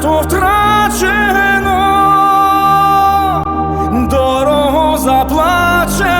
багато втрачено, дорого заплачено,